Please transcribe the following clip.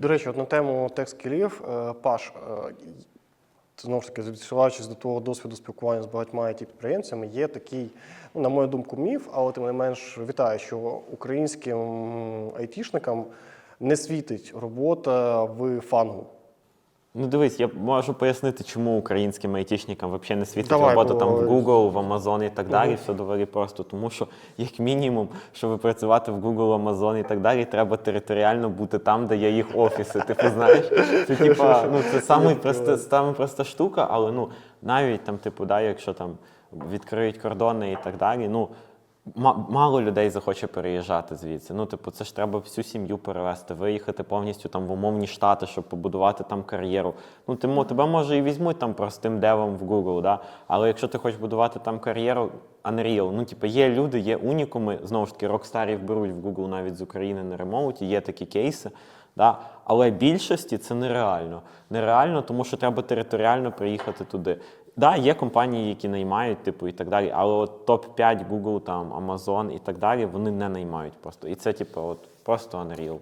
До речі, от на тему тех-скілів, е, Паш, е, знову ж таки, відсилаючись до того досвіду спілкування з багатьма it підприємцями, є такий, ну, на мою думку, міф, але тим не менш вітаю, що українським айтішникам не світить робота в фангу. Ну дивись, я можу пояснити, чому українським айтішникам взагалі не світить Давай, робота там в Google, в Amazon і так далі. Все доволі просто. Тому що, як мінімум, щоб працювати в Google, Amazon і так далі, треба територіально бути там, де є їх офіси. Типу, знаєш, це типа, ну це саме проста, саме проста штука, але ну навіть там, типу, да, якщо там відкриють кордони і так далі, ну. Ма- Мало людей захоче переїжджати звідси. Ну, типу, це ж треба всю сім'ю перевезти, виїхати повністю там в умовні штати, щоб побудувати там кар'єру. Ну, тому тебе може і візьмуть там простим девом в Google, да? але якщо ти хочеш будувати там кар'єру, Unreal, ну, типу, є люди, є унікуми, знову ж таки, рокстарів беруть в Google навіть з України на ремоуті, є такі кейси. Да? Але більшості це нереально. Нереально, тому що треба територіально приїхати туди. Да, є компанії, які наймають, типу, і так далі, але от топ-5 Google, там, Amazon і так далі, вони не наймають просто. І це, типу, от просто Unreal.